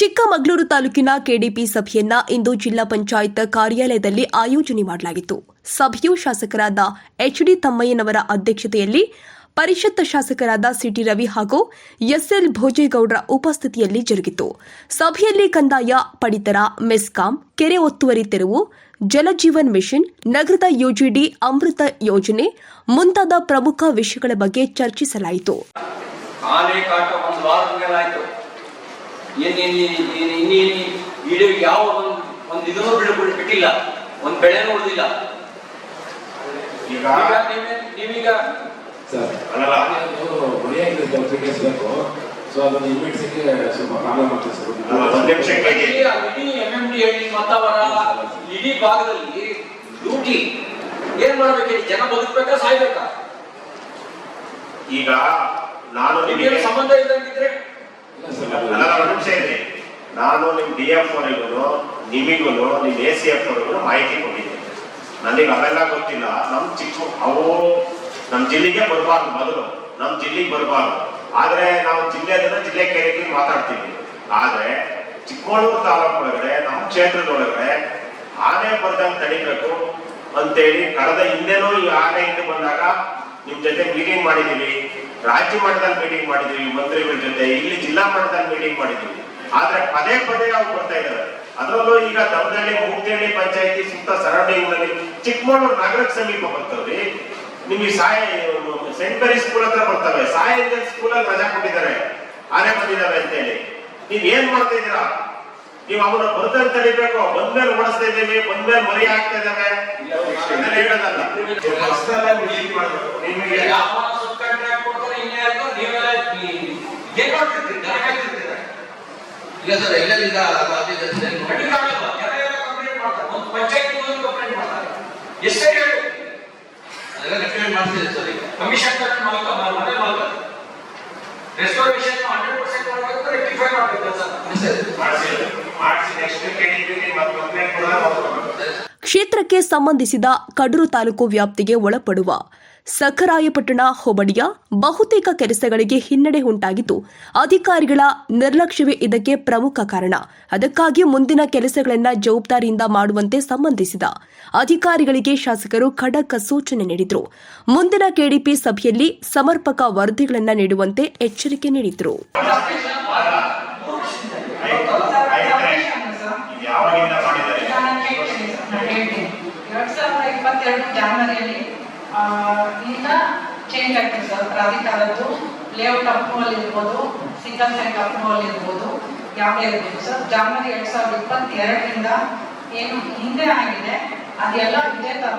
ಚಿಕ್ಕಮಗಳೂರು ತಾಲೂಕಿನ ಕೆಡಿಪಿ ಸಭೆಯನ್ನ ಇಂದು ಜಿಲ್ಲಾ ಪಂಚಾಯತ್ ಕಾರ್ಯಾಲಯದಲ್ಲಿ ಆಯೋಜನೆ ಮಾಡಲಾಗಿತ್ತು. ಸಭೆಯು ಶಾಸಕರಾದ ಎಚ್ಡಿ ತಮ್ಮಯ್ಯನವರ ಅಧ್ಯಕ್ಷತೆಯಲ್ಲಿ, ಪರಿಷತ್ ಶಾಸಕರಾದ ಸಿಟಿ ರವಿ ಹಾಗೂ ಎಸ್ಎಲ್ ಭೋಜೇಗೌಡರ ಉಪಸ್ಥಿತಿಯಲ್ಲಿ ಜರುಗಿತು. ಸಭೆಯಲ್ಲಿ ಕಂದಾಯ, ಪಡಿತರ, ಮೆಸ್ಕಾಂ, ಕೆರೆ ಒತ್ತುವರಿ ತೆರವು, ಜಲಜೀವನ್ ಮಿಷನ್, ನಗರದ ಯುಜಿಡಿ ಅಮೃತ ಯೋಜನೆ ಮುಂತಾದ ಪ್ರಮುಖ ವಿಷಯಗಳ ಬಗ್ಗೆ ಚರ್ಚಿಸಲಾಯಿತು. ಇನ್ನೇನು ಇನ್ನೇನು ಇಡೀ ಯಾವ ಒಂದು ಒಂದು ಇದನ್ನು ಬಿಡ ಬಿಡ- ಬಿಟ್ಟಿಲ್ಲ. ಒಂದು ಬೆಳೆನೂ ಉಳಿದಿಲ್ಲ ಈಗ ಈಗ ನೀವೇ- ನೀವೀಗ ಸೊ ಅದನ್ನು ಸ್ವಲ್ಪ ಸರ್. ಒಂದು. ಇಡೀ ಇಡೀ ಡಿ ಭಾಗದಲ್ಲಿ ಡ್ಯೂಟಿ ಏನ್ ಮಾಡ್ಬೇಕು? ಜನ ಬದುಕ್ಬೇಕಾ ಸಾಯ್ಬೇಕಾ? ಈಗ ನಾನು ನಿಮಗೆ ಸಂಬಂಧ ಇದ್ದಂಗಿದ್ರೆ ಇಲ್ಲ ಸರ್ ಅಲ್ಲ ಒಂದು ನಿಮಿಷ ಇದೆ ನಾನು ನಿಮ್ ಡಿ ಎಫ್ ಅವರಿಗೂ ನಿಮಿಗೂ ನಿಮ್ ಎ ಸಿ ಎಫ್ ಅವರಿಗೂ ಮಾಹಿತಿ ಕೊಟ್ಟಿದ್ದೇನೆ. ನನಗೆ ಅವೆಲ್ಲ ಗೊತ್ತಿಲ್ಲ. ನಮ್ ಚಿಕ್ಕ, ಅವು ನಮ್ ಜಿಲ್ಲೆಗೆ ಬರಬಾರ್ದು ಮೊದಲು. ನಮ್ ಜಿಲ್ಲೆಗೆ ಬರಬಾರ್ದು. ಆದ್ರೆ ನಾವು ಜಿಲ್ಲೆದನ್ನ ಜಿಲ್ಲೆ ಕೇಳಿದ್ರೆ ಮಾತಾಡ್ತೀವಿ. ಆದ್ರೆ ಚಿಕ್ಕಮಗಳೂರು ತಾಲೂಕು ಒಳಗಡೆ ನಮ್ಮ ಕ್ಷೇತ್ರದೊಳಗಡೆ ಆನೆ ಬರ್ದಂಗ್ ತಡಿಬೇಕು ಅಂತೇಳಿ ಕಳೆದ ಹಿಂದೆನೂ ಈ ಆನೆ ಹಿಂದೆ ಬಂದಾಗ ನಿಮ್ ಜೊತೆ ಮೀಟಿಂಗ್ ಮಾಡಿದೀವಿ. ರಾಜ್ಯ ಮಟ್ಟದಲ್ಲಿ ಮೀಟಿಂಗ್ ಮಾಡಿದೀವಿ. ಮಂತ್ರಿಗಳ ಜೊತೆ, ಇಲ್ಲಿ ಜಿಲ್ಲಾ ಮಟ್ಟದಲ್ಲಿ ಮೀಟಿಂಗ್ ಮಾಡಿದೀವಿ. ಆದ್ರೆ ಪದೇ ಪದೇ ಅವು ಬರ್ತಾ ಇದ್ದಾರೆ. ಅದರಲ್ಲೂ ಈಗ ದಮದಳ್ಳಿ ಮೂಗ್ತೇಳಿ ಪಂಚಾಯತಿ ಸುತ್ತ ಸರೌಂಡಿಂಗ್ ಚಿಕ್ಕಮಗಳೂರು ನಗರಕ್ಕೆ ಸಮೀಪ ಬರ್ತವ್ರಿ ನಿಮಗೆ ಸಾಯ ಸೆಂಟ್ ಮೇರಿ ಸ್ಕೂಲ್ ಹತ್ರ ಬರ್ತವೆ. ಸಾಯ ಸ್ಕೂಲ್ ಅಲ್ಲಿ ರಜಾ ಕೊಟ್ಟಿದ್ದಾರೆ. ಆನೆ ಬಂದಿದ್ದಾವೆ ಅಂತೇಳಿ. ನೀವ್ ಏನ್ ಮಾಡ್ತಾ ಇದ್ದೀರಾ? ನೀವು ಬರ್ತಾ ಅಂತ ತಡಿಬೇಕು ಬಂದ್ಮೇಲೆ ಓಡಿಸ್ತಾ ಇದ್ದೀವಿ. ಬಂದ್ಮೇಲೆ ಮರಿ ಆಗ್ತಾ ಇದ್ದಾವೆ. ಹೇಳೋದಲ್ಲ. ನಿಮಗೆ ಯಾವ ಸಬ್ ಕಾಂಟ್ರಾಕ್ಟ್ ಕೊಡ್ತಾರೆ ಇನ್ಯಾರಿಗೋ ನೀವೆಲ್ಲ ಈ- ಏನ್ ಮಾಡ್ತಿರ್ತೀರಿ ಜನ ಕಾಯ್ತಿರ್ತೀರ ಇಲ್ಲ ಸರ್ ಎಲ್ಲೆಲ್ಲಿ ಈಗ ರಾಜ್ಯದಲ್ಲಿ ಖಂಡಿತ ಆಗಲ್ಲ. ಜನ ಎಲ್ಲ ಕಂಪ್ಲೇಂಟ್ ಮಾಡ್ತಾರೆ ಒಂದು ಪಂಚಾಯತ್ ಒಂದು ಕಂಪ್ಲೇಂಟ್ ಮಾಡ್ತಾರೆ ಎಷ್ಟೇ ಹೇಳಿ ಅದೆಲ್ಲ ರೆಕಮೆಂಡ್ ಮಾಡ್ತಿದೆ ಸರ್ ಈಗ ಕಮಿಷನ್ ತಗೊಂಡು ಮಾಲ್ಕ ಮನೆ ಮಾಲ್ಕ ರೆಸ್ಟೋರೇಷನ್ ಹಂಡ್ರೆಡ್ ಪರ್ಸೆಂಟ್ ಮಾಡಬೇಕು ರೆಕ್ಟಿಫೈ ಮಾಡಬೇಕು ಕೆಲಸ ಮಾಡಿಸಿ ಮಾಡಿಸಿ ನೆಕ್ಸ್ಟ್ ಕೇಳಿದ್ದೀವಿ ಮತ್ತೆ ಕಂಪ್ಲೇಂಟ್ ಕೂಡ ಹೋಗ್ಬೇಕು ಕ್ಷೇತ್ರಕ್ಕೆ ಸಂಬಂಧಿಸಿದ ಕಡೂರು ತಾಲೂಕು ವ್ಯಾಪ್ತಿಗೆ ಒಳಪಡುವ ಸಖರಾಯಪಟ್ಟಣ ಹೋಬಳಿಯ ಬಹುತೇಕ ಕೆಲಸಗಳಿಗೆ ಹಿನ್ನಡೆ ಉಂಟಾಗಿದ್ದು, ಅಧಿಕಾರಿಗಳ ನಿರ್ಲಕ್ಷ್ಯವೇ ಇದಕ್ಕೆ ಪ್ರಮುಖ ಕಾರಣ. ಅದಕ್ಕಾಗಿ ಮುಂದಿನ ಕೆಲಸಗಳನ್ನು ಜವಾಬ್ದಾರಿಯಿಂದ ಮಾಡುವಂತೆ ಸಂಬಂಧಿಸಿದ ಅಧಿಕಾರಿಗಳಿಗೆ ಶಾಸಕರು ಖಡಕ್ ಸೂಚನೆ ನೀಡಿದರು. ಮುಂದಿನ ಕೆಡಿಪಿ ಸಭೆಯಲ್ಲಿ ಸಮರ್ಪಕ ವರದಿಗಳನ್ನು ನೀಡುವಂತೆ ಎಚ್ಚರಿಕೆ ನೀಡಿದರು ಇದು ಯಾವಾಗಿಂದ ಮಾಡಿದ್ದಾರೆ ಎರಡ್ ಸಾವಿರದ ಇಪ್ಪತ್ತೆರಡು ಜಾನ್ವರಿಯಲ್ಲಿ ಇಂದ ಚೇಂಜ್ ಆಗ್ತದೆ ಸರ್ ಪ್ರಾಧಿಕಾರದ್ದು ಲೇಔಟ್ ಅಪ್ರೂವಲ್ ಇರ್ಬೋದು ಸಿಂಗಲ್ ಸೈಟ್ ಅಪ್ರೂವಲ್ ಇರ್ಬೋದು, ಯಾವುದೇ ಇರ್ಬೋದು ಸರ್ ಜಾನ್ವರಿ ಎರಡ್ ಸಾವಿರದ ಇಪ್ಪತ್ತೆರಡರಿಂದ ಏನು ಹಿಂದೆ ಆಗಿದೆ, ಅದೆಲ್ಲ ಇದೇ ತರ